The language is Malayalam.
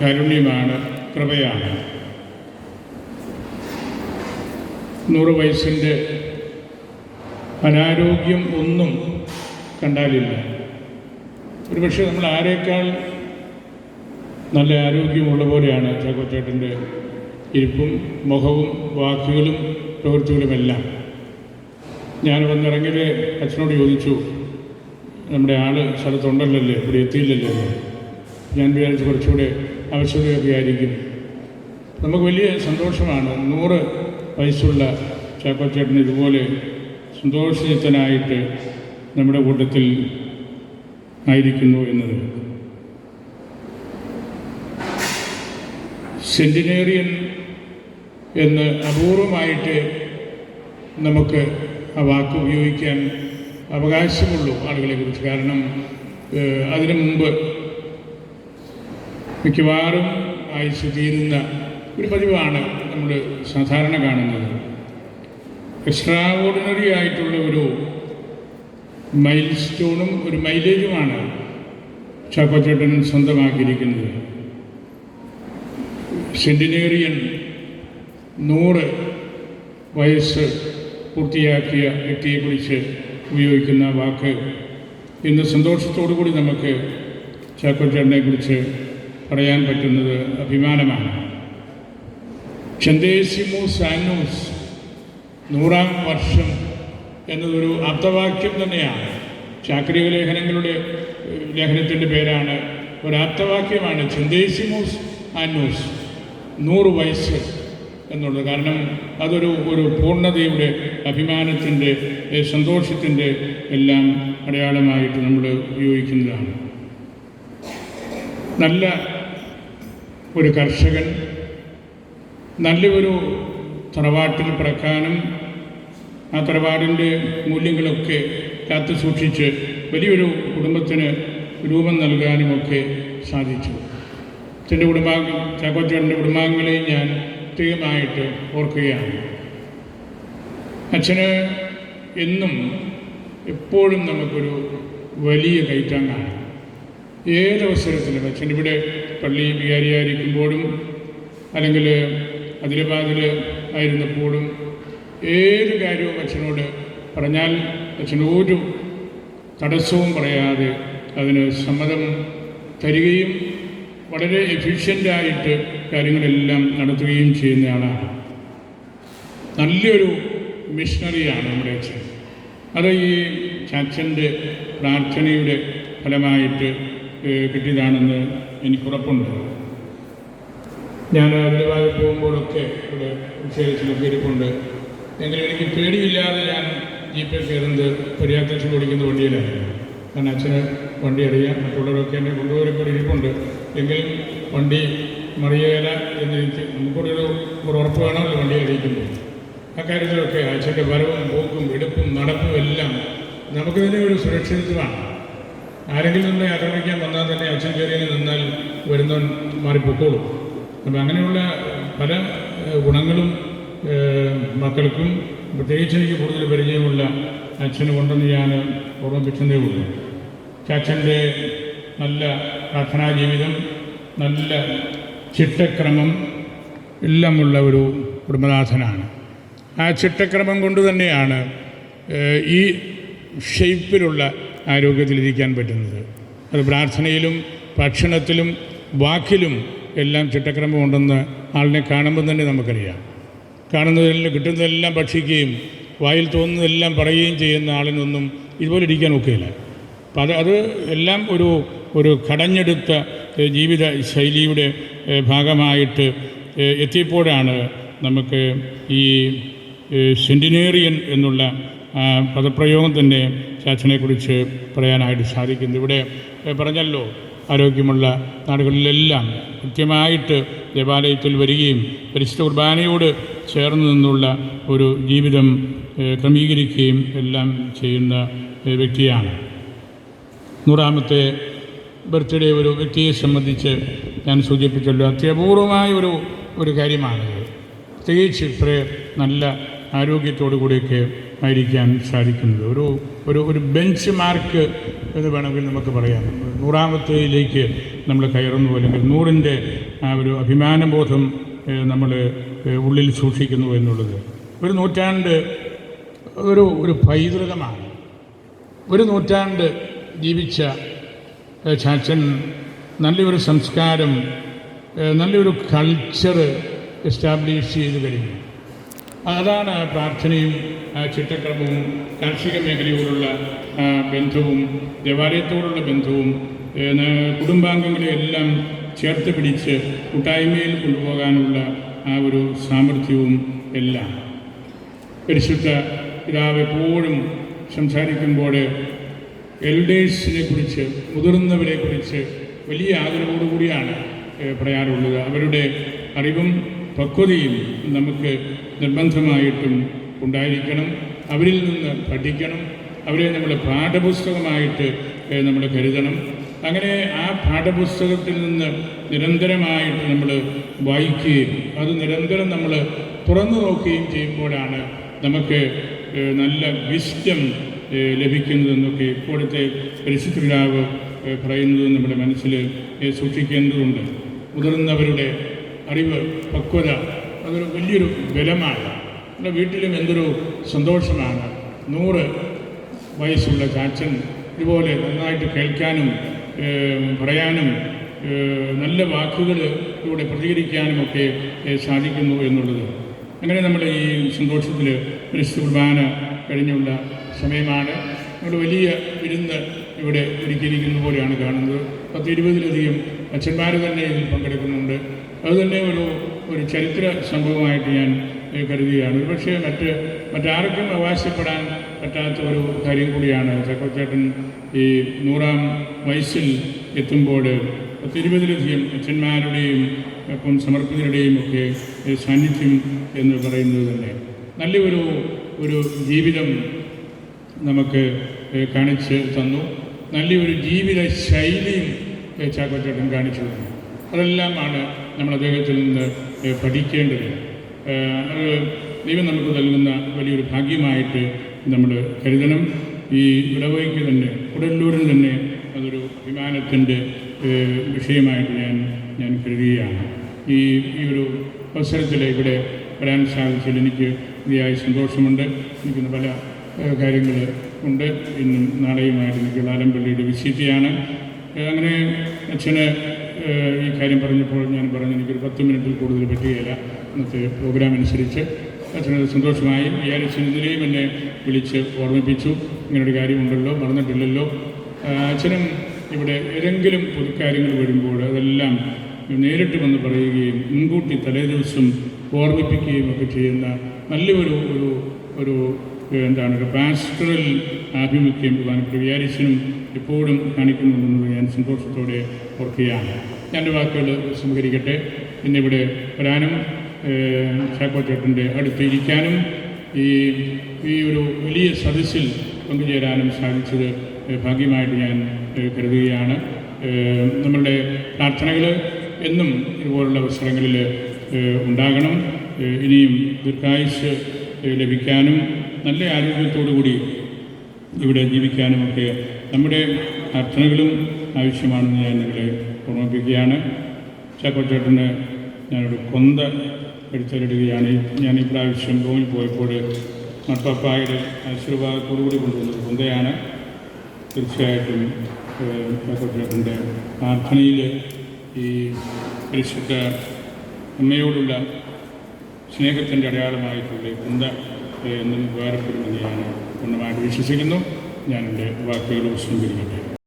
കാരുണ്യമാണ് കൃപയാണ്. നൂറ് വയസ്സിന്റെ അനാരോഗ്യം ഒന്നും കണ്ടാലില്ല. ഒരുപക്ഷെ നമ്മൾ ആരേക്കാൾ നല്ല ആരോഗ്യമുള്ള പോലെയാണ് ചാക്കോച്ചേട്ടന്റെ ഇരിപ്പും മുഖവും വാക്കുകളും പ്രവൃത്തികളുമെല്ലാം. ഞാൻ വന്നിറങ്ങിയത് അച്ഛനോട് ചോദിച്ചു നമ്മുടെ ആൾ സ്ഥലത്തുണ്ടല്ലോ ഇവിടെ എത്തിയില്ലല്ലോ? ഞാൻ വിചാരിച്ചു കുറച്ചുകൂടെ ആവശ്യതയൊക്കെ ആയിരിക്കും നമുക്ക് വലിയ സന്തോഷമാണ് നൂറ് വയസ്സുള്ള ചാക്കോച്ചേട്ടൻ ഇതുപോലെ സന്തോഷചിത്തനായിട്ട് നമ്മുടെ കൂട്ടത്തിൽ ആയിരിക്കുന്നു എന്നത്. സെന്റിനേറിയൻ എന്ന് അപൂർവമായിട്ട് നമുക്ക് ആ വാക്ക് ഉപയോഗിക്കാൻ അവകാശമുള്ളൂ ആളുകളെ കുറിച്ച്. കാരണം അതിനു മുമ്പ് മിക്കവാറും ആയുസ് തീരുന്ന ഒരു പതിവാണ് നമ്മൾ സാധാരണ കാണുന്നത്. എക്സ്ട്രാ ഓർഡിനറി ആയിട്ടുള്ള ഒരു മൈൽ സ്റ്റോണും ഒരു മൈലേജുമാണ് ചാക്കോച്ചേട്ടൻ സ്വന്തമാക്കിയിരിക്കുന്നത്. സെന്റിനേറിയൻ നൂറ് വയസ്സ് പൂർത്തിയാക്കിയ വ്യക്തിയെക്കുറിച്ച് ഉപയോഗിക്കുന്ന വാക്ക്. ഇന്ന് സന്തോഷത്തോടു കൂടി നമുക്ക് ചാക്കോച്ചേട്ടനെ കുറിച്ച് പറയാൻ പറ്റുന്നത് അഭിമാനമാണ്. ചന്ദേശിമോ ആനൂസ് നൂറാം വർഷം എന്നതൊരു അർത്ഥവാക്യം തന്നെയാണ്. ചാക്രിക ലേഖനങ്ങളുടെ ലേഖനത്തിന്റെ പേരാണ്. ഒരു അർത്ഥവാക്യമാണ് ചന്ദേശിമോസ് ആനോസ് നൂറ് വയസ്സ് എന്നുള്ളത്. കാരണം അതൊരു ഒരു പൂർണതയുടെ അഭിമാനത്തിന്റെ സന്തോഷത്തിന്റെ എല്ലാം അടയാളമായിട്ട് നമ്മൾ ഉപയോഗിക്കുന്നതാണ്. നല്ല ഒരു കർഷകൻ നല്ലൊരു തറവാട്ടിൽ പ്രക്കാനം ആ തറവാടിന്റെ മൂല്യങ്ങളൊക്കെ കാത്തു സൂക്ഷിച്ച് വലിയൊരു കുടുംബത്തിന് രൂപം നൽകാനുമൊക്കെ സാധിച്ചു. എന്റെ കുടുംബാംഗ ചാക്കോച്ചേട്ടന്റെ കുടുംബാംഗങ്ങളെയും ഞാൻ പ്രത്യേകമായിട്ട് ഓർക്കുകയാണ്. അച്ഛന് എന്നും എപ്പോഴും നമുക്കൊരു വലിയ കൈറ്റാങ്ങാണ് ഏതവസരത്തിലും അച്ഛൻ ഇവിടെ പള്ളി വികാരിയായിരിക്കുമ്പോഴും അല്ലെങ്കിൽ അതിരബാദിൽ ആയിരുന്നപ്പോഴും ഏത് കാര്യവും അച്ഛനോട് പറഞ്ഞാൽ അച്ഛൻ ഒരു തടസ്സവും പറയാതെ അതിന് സമ്മതം തരികയും വളരെ എഫിഷ്യന്റായിട്ട് കാര്യങ്ങളെല്ലാം നടത്തുകയും ചെയ്യുന്ന ആളാണ് നല്ലൊരു മിഷണറിയാണ് നമ്മുടെ അച്ഛൻ. അത് ഈ അച്ഛന്റെ പ്രാർത്ഥനയുടെ ഫലമായിട്ട് കിട്ടിയതാണെന്ന് എനിക്കുറപ്പുണ്ട്. ഞാൻ അതിലവാതെ പോകുമ്പോഴൊക്കെ ഇവിടെ വിശേഷത്തിലൊക്കെ ഇരിപ്പുണ്ട് എങ്കിലും എനിക്ക് പേടിയില്ലാതെ ഞാൻ ജീപ്പിൽ കയറുന്നത് പര്യാപ്തച്ച് ഓടിക്കുന്ന വണ്ടിയിലായിരുന്നു. കാരണം അച്ഛന് വണ്ടി അറിയാം മറ്റുള്ളവരൊക്കെ എന്നെ കൊണ്ടുപോയപ്പോൾ ഇരിപ്പുണ്ട് എങ്കിലും വണ്ടി മറിയേല എന്ന് എനിക്ക് നമുക്കൊരു ഒരു ഉറപ്പ് വേണമല്ലോ വണ്ടി അറിയിക്കുമ്പോൾ. അക്കാര്യത്തിലൊക്കെ അച്ഛന്റെ വരവും പോക്കും എടുപ്പും നടപ്പും എല്ലാം നമുക്ക് തന്നെ ഒരു സുരക്ഷിതത്വമാണ്. ആരെങ്കിലും നമ്മളെ ആക്രമിക്കാൻ വന്നാൽ തന്നെ അച്ഛൻ കയറി നിന്നാൽ വരുന്നവൻ മാറിപ്പോക്കോളും. അപ്പം അങ്ങനെയുള്ള പല ഗുണങ്ങളും മക്കൾക്കും പ്രത്യേകിച്ച് എനിക്ക് കൂടുതൽ പരിചയമുള്ള അച്ഛന് കൊണ്ടെന്ന് ഞാൻ ഓർമ്മിപ്പിച്ചതേ ഉള്ളൂ. അച്ഛന്റെ നല്ല പ്രാർത്ഥനാ ജീവിതം നല്ല ചിട്ടക്രമം എല്ലാമുള്ള ഒരു കുടുംബനാഥനാണ്. ആ ചിട്ടക്രമം കൊണ്ട് തന്നെയാണ് ഈ ഷെയ്പ്പിലുള്ള ആരോഗ്യത്തിലിരിക്കാൻ പറ്റുന്നത്. അത് പ്രാർത്ഥനയിലും ഭക്ഷണത്തിലും വാക്കിലും എല്ലാം ചിട്ടക്രമം ഉണ്ടെന്ന് ആളിനെ കാണുമ്പോൾ തന്നെ നമുക്കറിയാം. കാണുന്നതെല്ലാം കിട്ടുന്നതെല്ലാം ഭക്ഷിക്കുകയും വായിൽ തോന്നുന്നതെല്ലാം പറയുകയും ചെയ്യുന്ന ആളിനൊന്നും ഇതുപോലെ ഇരിക്കാൻ ഒക്കെയില്ല. അപ്പം അത് അത് എല്ലാം ഒരു ഒരു കടഞ്ഞെടുത്ത ജീവിത ശൈലിയുടെ ഭാഗമായിട്ട് എത്തിയപ്പോഴാണ് നമുക്ക് ഈ സെന്റിനേറിയൻ എന്നുള്ള പദപ്രയോഗം തന്നെ ചാച്ചനെക്കുറിച്ച് പറയാനായിട്ട് സാധിക്കുന്നു. ഇവിടെ പറഞ്ഞല്ലോ ആരോഗ്യമുള്ള നാടുകളിലെല്ലാം കൃത്യമായിട്ട് ദേവാലയത്തിൽ വരികയും പരിശുദ്ധ കുർബാനയോട് ചേർന്ന് നിന്നുള്ള ഒരു ജീവിതം ക്രമീകരിക്കുകയും എല്ലാം ചെയ്യുന്ന വ്യക്തിയാണ്. നൂറാമത്തെ ബർത്ത്ഡേ ഒരു വ്യക്തിയെ സംബന്ധിച്ച് ഞാൻ സൂചിപ്പിച്ചല്ലോ അത്യപൂർവമായ ഒരു ഒരു കാര്യമാണ്. പ്രത്യേകിച്ച് ഇത്ര നല്ല ആരോഗ്യത്തോടു കൂടിയൊക്കെ ആയിരിക്കാൻ സാധിക്കുന്നത്. ഒരു ഒരു ഒരു ബെഞ്ച് മാർക്ക് എന്ന് വേണമെങ്കിൽ നമുക്ക് പറയാം. നൂറാമത്തേയിലേക്ക് നമ്മൾ കയറുന്നു അല്ലെങ്കിൽ നൂറിന്റെ ആ ഒരു അഭിമാനബോധം നമ്മൾ ഉള്ളിൽ സൂക്ഷിക്കുന്നു എന്നുള്ളത്. ഒരു നൂറ്റാണ്ട് ഒരു ഒരു പൈതൃകമാണ്. ഒരു നൂറ്റാണ്ട് ജീവിച്ച ചാച്ചൻ നല്ലൊരു സംസ്കാരം നല്ലൊരു കൾച്ചർ എസ്റ്റാബ്ലിഷ് ചെയ്ത് കഴിഞ്ഞു. അതാണ് പ്രാർത്ഥനയും ആ, ചിട്ടക്രമവും കാർഷിക മേഖലയോടുള്ള ബന്ധവും ദേവാലയത്തോടുള്ള ബന്ധവും കുടുംബാംഗങ്ങളെ എല്ലാം ചേർത്ത് പിടിച്ച് കൂട്ടായ്മയിൽ കൊണ്ടുപോകാനുള്ള ആ ഒരു സാമർഥ്യവും എല്ലാം. പരിശുദ്ധ പിതാവ് എപ്പോഴും സംസാരിക്കുമ്പോൾ എൽഡേഴ്സിനെ കുറിച്ച് മുതിർന്നവരെ കുറിച്ച് വലിയ ആദരവോടുകൂടിയാണ് കൂടിയാണ് പറയാറുള്ളത്. അവരുടെ അറിവും പക്വതയും നമുക്ക് നിർബന്ധമായിട്ടും ഉണ്ടായിരിക്കണം. അവരിൽ നിന്ന് പഠിക്കണം. അവരെ നമ്മൾ പാഠപുസ്തകമായിട്ട് നമ്മൾ കരുതണം. അങ്ങനെ ആ പാഠപുസ്തകത്തിൽ നിന്ന് നിരന്തരമായിട്ട് നമ്മൾ വായിക്കുകയും അത് നിരന്തരം നമ്മൾ തുറന്നു നോക്കുകയും ചെയ്യുമ്പോഴാണ് നമുക്ക് നല്ല വിസ്റ്റം ലഭിക്കുന്നതെന്നൊക്കെ ഇപ്പോഴത്തെ പരിശുദ്ധ പറയുന്നത് നമ്മുടെ മനസ്സിൽ സൂക്ഷിക്കേണ്ടതുണ്ട്. മുതിർന്നവരുടെ അറിവ് പക്വത അതൊരു വലിയൊരു ബലമാണ് നമ്മുടെ വീട്ടിലും എന്തൊരു സന്തോഷമാണ്. നൂറ് വയസ്സുള്ള ചാച്ചൻ ഇതുപോലെ നന്നായിട്ട് കേൾക്കാനും പറയാനും നല്ല വാക്കുകൾ ഇവിടെ പ്രതികരിക്കാനുമൊക്കെ സാധിക്കുന്നു എന്നുള്ളത്. അങ്ങനെ നമ്മൾ ഈ സന്തോഷത്തിൽ പരിശുദ്ധ കുർബാന കഴിഞ്ഞുള്ള സമയമാണ്. നമ്മൾ വലിയ വിരുന്ന് ഇവിടെ ഒരുക്കിയിരിക്കുന്ന പോലെയാണ് കാണുന്നത്. പത്ത് ഇരുപതിലധികം അച്ഛന്മാർ തന്നെ ഇതിൽ പങ്കെടുക്കുന്നുണ്ട്. അതുതന്നെ ഒരു ഒരു ചരിത്ര സംഭവമായിട്ട് ഞാൻ കരുതുകയാണ്. പക്ഷേ മറ്റ് മറ്റാർക്കും അവകാശപ്പെടാൻ പറ്റാത്ത ഒരു കാര്യം കൂടിയാണ് ചക്കോച്ചേട്ടൻ ഈ നൂറാം വയസ്സിൽ എത്തുമ്പോൾ പത്തിരുപതിലധികം അച്ഛന്മാരുടെയും ഒപ്പം സമർപ്പിതരുടെയും ഒക്കെ സാന്നിധ്യം എന്ന് പറയുന്നത് തന്നെ. നല്ലൊരു ഒരു ജീവിതം നമുക്ക് കാണിച്ച് തന്നു. നല്ലൊരു ജീവിത ശൈലിയും ചാക്കോച്ചേട്ടൻ കാണിച്ചു തന്നു. അതെല്ലാമാണ് നമ്മൾ അദ്ദേഹത്തിൽ നിന്ന് പഠിക്കേണ്ടത്. അത് ദൈവം നമുക്ക് നൽകുന്ന വലിയൊരു ഭാഗ്യമായിട്ട് നമ്മൾ കരുതണം. ഈ ഇടവയ്ക്ക് തന്നെ ഉടല്ലൂരിൽ തന്നെ അതൊരു അഭിമാനത്തിന്റെ വിഷയമായിട്ട് ഞാൻ ഞാൻ കരുതുകയാണ്. ഈ ഈ ഒരു അവസരത്തിൽ ഇവിടെ വരാൻ സാധിച്ചതിൽ എനിക്ക് ഇതിയായ സന്തോഷമുണ്ട്. എനിക്കിന്ന് പല കാര്യങ്ങൾ ഉണ്ട്. ഇന്നും നാളെയുമായിട്ട് എനിക്ക് ലാലംപള്ളിയുടെ വിസിറ്റിയാണ് അങ്ങനെ അച്ഛന് ഈ കാര്യം പറഞ്ഞപ്പോൾ ഞാൻ പറഞ്ഞു എനിക്കൊരു പത്ത് മിനിറ്റിൽ കൂടുതൽ പറ്റുകയില്ല. ഇന്നത്തെ പ്രോഗ്രാം അനുസരിച്ച് അച്ഛനത് സന്തോഷമായി. വിചാരിച്ചു ഇന്നലെയും എന്നെ വിളിച്ച് ഓർമ്മിപ്പിച്ചു. ഇങ്ങനൊരു കാര്യമുണ്ടല്ലോ മറന്നിട്ടില്ലല്ലോ. അച്ഛനും ഇവിടെ ഏതെങ്കിലും പൊതുക്കാര്യങ്ങൾ വരുമ്പോൾ അതെല്ലാം നേരിട്ട് വന്ന് പറയുകയും മുൻകൂട്ടി തലേദിവസം ഓർമ്മിപ്പിക്കുകയും ഒക്കെ ചെയ്യുന്ന നല്ലൊരു ഒരു ഒരു എന്താണ്? ഒരു പാസ്റ്ററൽ ആഭിമുഖ്യം ബഹുമാനപ്പെട്ട വിചാരിച്ചനും ഇപ്പോഴും കാണിക്കുന്നുണ്ടെന്നത് ഞാൻ സന്തോഷത്തോടെ ഓർക്കുകയാണ്. ഞാൻ വാക്കുകൾ സംഹരിക്കട്ടെ ഇന്നിവിടെ വരാനും ചാക്കോ ചാക്കോച്ചേട്ടന്റെ അടുത്ത് ഇരിക്കാനും ഈ ഈ ഒരു വലിയ സദസ്സിൽ പങ്കുചേരാനും സാധിച്ചത് ഭാഗ്യമായിട്ട് ഞാൻ കരുതുകയാണ്. നമ്മളുടെ പ്രാർത്ഥനകൾ എന്നും ഇതുപോലുള്ള അവസരങ്ങളിൽ ഉണ്ടാകണം. ഇനിയും ദീർഘായുസ് ലഭിക്കാനും നല്ല ആരോഗ്യത്തോടു കൂടി ഇവിടെ ജീവിക്കാനുമൊക്കെ നമ്മുടെ അർത്ഥനകളും ആവശ്യമാണെന്ന് ഞാൻ നിങ്ങളെ ഓർമ്മിപ്പിക്കുകയാണ്. ചാക്കോച്ചേട്ടന് ഞാനൊരു കൊന്ത എടുത്തിടുകയാണ്. ഞാൻ ഈ പ്രാവശ്യം റൂമിൽ പോയപ്പോൾ മട്ടപ്പായുടെ ആശീർവാദത്തോടു കൂടി കൊണ്ടുവന്നത് കൊന്തയാണ്. തീർച്ചയായിട്ടും ചാക്കോച്ചേട്ടന്റെ പ്രാർത്ഥനയിൽ ഈ പരിശുദ്ധ അമ്മയോടുള്ള സ്നേഹത്തിന്റെ അടയാളമായിട്ടുള്ള കുന്ത എന്നും ഉപകാരപ്പെടുമെന്ന് ഞാൻ പൂർണമായിട്ട് വിശ്വസിക്കുന്നു ഞാൻ എന്റെ വാക്കുകൾ സ്വീകരിക്കട്ടെ